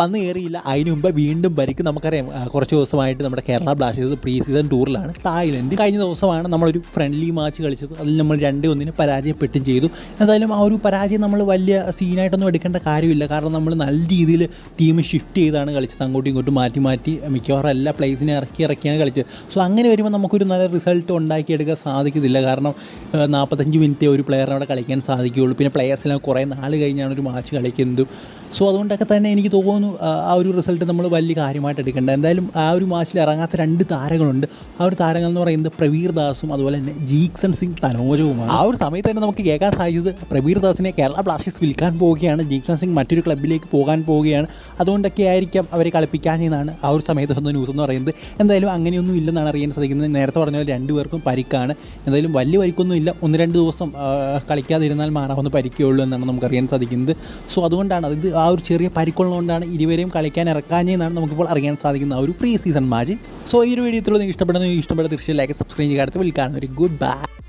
വന്ന് കയറിയില്ല. അതിന് മുമ്പ് വീണ്ടും പരിക്ക് നമുക്കറിയാം. കുറച്ച് ദിവസമായിട്ട് നമ്മുടെ കേരള ബ്ലാസ്റ്റേഴ്സ് പ്രീ സീസൺ ടൂറിലാണ് തായ്ലൻഡ് കഴിഞ്ഞ ദിവസമാണ് നമ്മളൊരു ഫ്രണ്ട്ലി മാച്ച് കളിച്ചത്. അതിൽ നമ്മൾ രണ്ട് ഒന്നിന് പരാജയപ്പെട്ടും ചെയ്തു. എന്തായാലും ആ ഒരു പരാജയം നമ്മൾ വലിയ സീനായിട്ടൊന്നും എടുക്കേണ്ട കാര്യമില്ല. കാരണം നമ്മൾ നല്ല രീതിയിൽ ടീം ഷിഫ്റ്റ് ചെയ്താണ് കളിച്ചത്. അങ്ങോട്ടും ഇങ്ങോട്ടും മാറ്റി മാറ്റി മിക്കവാറും എല്ലാ പ്ലേസിനെ ഇറക്കി ഇറക്കിയാണ് കളിച്ചത്. സോ അങ്ങനെ വരുമ്പോൾ നമുക്കൊരു നല്ല റിസൾട്ട് ഉണ്ടാക്കിയെടുക്കാൻ സാധിക്കത്തില്ല. കാരണം നാൽപ്പത്തഞ്ച് മിനിറ്റ് ഒരു പ്ലെയറിനെ അവിടെ കളിക്കാൻ സാധിക്കുകയുള്ളൂ. പിന്നെ പ്ലെയേഴ്സിനെ കുറേ നാൾ കഴിഞ്ഞാണ് ഒരു മാച്ച് കളിക്കുന്നതും. സോ അതുകൊണ്ടൊക്കെ തന്നെ എനിക്ക് തോന്നുന്നു ആ ഒരു റിസൾട്ട് നമ്മൾ വലിയ കാര്യമായിട്ട് എടുക്കേണ്ട. എന്തായാലും ആ ഒരു മാച്ചിൽ ഇറങ്ങാത്ത രണ്ട് താരങ്ങളുണ്ട്. ആ ഒരു താരങ്ങൾ എന്ന് പറയുന്നത് പ്രവീർ ദാസും അതുപോലെ തന്നെ ജീക്സൺ സിംഗ് തനോജവുമാണ്. ആ ഒരു സമയത്ത് തന്നെ നമുക്ക് കേൾക്കാൻ സാധിച്ചത് പ്രവീർ ദാസിനെ കേരള ബ്ലാസ്റ്റേഴ്സ് വിൽക്കാൻ പോവുകയാണ്. ജീക്സൺ സിംഗ് മറ്റൊരു ക്ലബിലേക്ക് പോകാൻ പോവുകയാണ്. അതുകൊണ്ടൊക്കെ ആയിരിക്കാം അവരെ കളിപ്പിക്കാൻ എന്നാണ് ആ ഒരു സമയത്ത് വന്ന ന്യൂസ് എന്ന് പറയുന്നത്. എന്തായാലും അങ്ങനെയൊന്നും ഇല്ലെന്നാണ് അറിയാൻ സാധിക്കുന്നത്. നേരത്തെ പറഞ്ഞ പോലെ രണ്ടുപേർക്കും പരിക്കാണ്. എന്തായാലും വലിയ പരിക്കൊന്നും ഇല്ല. ഒന്ന് രണ്ട് ദിവസം കളിക്കാതിരുന്നാൽ മാറാവുന്ന പരിക്കേ ഉള്ളൂ എന്നാണ് നമുക്കറിയാൻ സാധിക്കുന്നത്. സോ അതുകൊണ്ടാണ് അത് ആ ഒരു ചെറിയ പരിക്കുള്ളതുകൊണ്ടാണ് ഇരുവരെയും കളിക്കാൻ ഇറക്കാഞ്ഞെന്നാണ് നമുക്കിപ്പോൾ അറിയാൻ സാധിക്കുന്ന ആ ഒരു പ്രീ സീസൺ മാച്ച് സോ ഈ ഒരു വീഡിയോ നിങ്ങൾക്ക് ഇഷ്ടപ്പെടുന്ന ഇഷ്ടപ്പെടുന്ന തീർച്ചയായും ലൈക്ക് സബ്സ്ക്രൈബ് ചെയ്യാൻ അടുത്ത് വിളിക്കാൻ ഒരു ഗുഡ് ബൈ